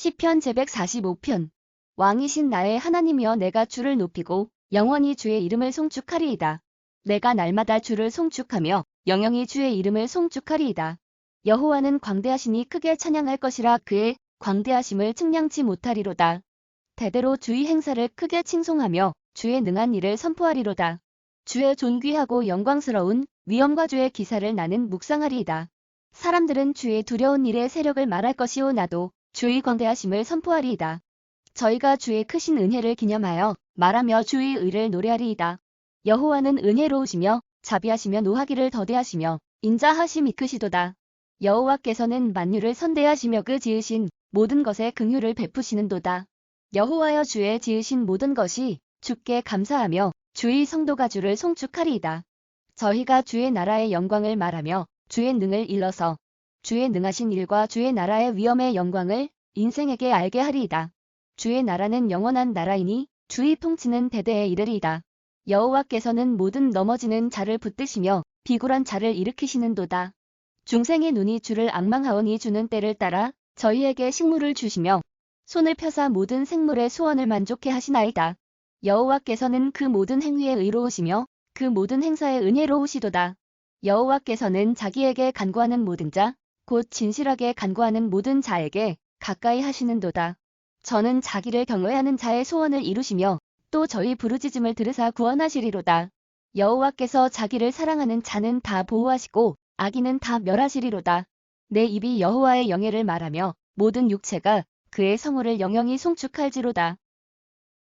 시편 제145편 왕이신 나의 하나님이여 내가 주를 높이고 영원히 주의 이름을 송축하리이다. 내가 날마다 주를 송축하며 영영이 주의 이름을 송축하리이다. 여호와는 광대하시니 크게 찬양할 것이라 그의 광대하심을 측량치 못하리로다. 대대로 주의 행사를 크게 칭송하며 주의 능한 일을 선포하리로다. 주의 존귀하고 영광스러운 위엄과 주의 기사를 나는 묵상하리이다. 사람들은 주의 두려운 일의 세력을 말할 것이오 나도 주의 광대하심을 선포하리이다. 저희가 주의 크신 은혜를 기념하여 말하며 주의 의를 노래하리이다. 여호와는 은혜로우시며 자비하시며 노하기를 더디하시며 인자하심이 크시도다. 여호와께서는 만유를 선대하시며 그 지으신 모든 것에 긍휼을 베푸시는도다. 여호와여 주의 지으신 모든 것이 주께 감사하며 주의 성도가 주를 송축하리이다. 저희가 주의 나라의 영광을 말하며 주의 능을 일러서 주의 능하신 일과 주의 나라의 위엄의 영광을 인생에게 알게 하리이다. 주의 나라는 영원한 나라이니 주의 통치는 대대에 이르리이다. 여호와께서는 모든 넘어지는 자를 붙드시며 비굴한 자를 일으키시는도다. 중생의 눈이 주를 악망하오니 주는 때를 따라 저희에게 식물을 주시며 손을 펴사 모든 생물의 소원을 만족해 하시나이다. 여호와께서는 그 모든 행위에 의로우시며 그 모든 행사에 은혜로우시도다. 여호와께서는 자기에게 간구하는 모든 자, 곧 진실하게 간구하는 모든 자에게 가까이 하시는도다. 저는 자기를 경외하는 자의 소원을 이루시며 또 저희 부르짖음을 들으사 구원하시리로다. 여호와께서 자기를 사랑하는 자는 다 보호하시고 악인은 다 멸하시리로다. 내 입이 여호와의 영예를 말하며 모든 육체가 그의 성호를 영영히 송축할지로다.